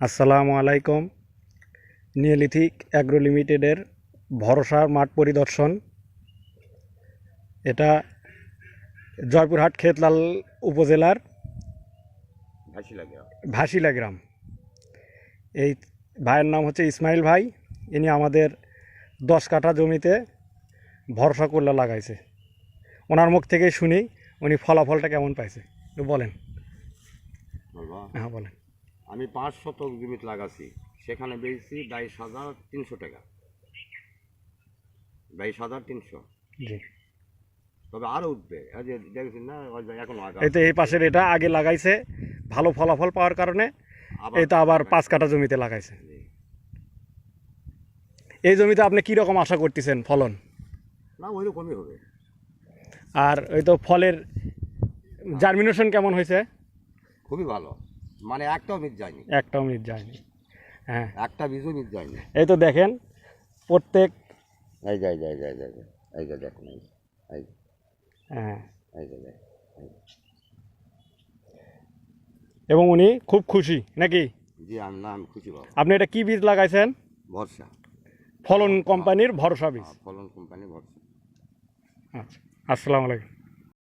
আসসালামু আলাইকুম। নিয়লিথিক অ্যাগ্রো লিমিটেডের ভরসার মাঠ পরিদর্শন। এটা জয়পুরহাট খেতলাল উপজেলার ভাসিলা গ্রাম এই ভাইয়ের নাম হচ্ছে ইসমাইল ভাই। ইনি আমাদের দশ কাঠা জমিতে ভরসা করলা লাগাইছে। ওনার মুখ থেকে শুনি উনি ফলাফলটা কেমন পাইছে। বলেন। হ্যাঁ বলেন। আমি পাঁচ শতক জমিতে লাগাছি সেখানে বেশি বাইশ হাজার তিনশো টাকা। বাইশ হাজার তিনশো। তবে আরও উঠবে। এই যে দেখছি না এখন আগা এই পাশের এটা আগে লাগাইছে ভালো ফলাফল পাওয়ার কারণে তো আবার পাঁচ কাঠা জমিতে লাগাইছে। এই জমিতে আপনি কি রকম আশা করতেছেন ফলন? না ওই রকমই হবে। আর ওই তো ফলের জার্মিনেশন কেমন হয়েছে? খুবই ভালো। মানে একটাও মিট যায়নি। একটাও মিনিট যায়নি। হ্যাঁ। একটা বীজও মিট যায়নি। এই তো দেখেন প্রত্যেক এই যাই যাই যাই যাই এই যে দেখুন এই হ্যাঁ। এই যে এবং উনি খুব খুশি নাকি? জি আমি না আমি খুশি পাবো আপনি এটা কি বীজ লাগাইছেন? ভরসা। ফলন কোম্পানির ভরসা বীজ। ফলন কোম্পানি ভরসা। আচ্ছা আসসালামু আলাইকুম।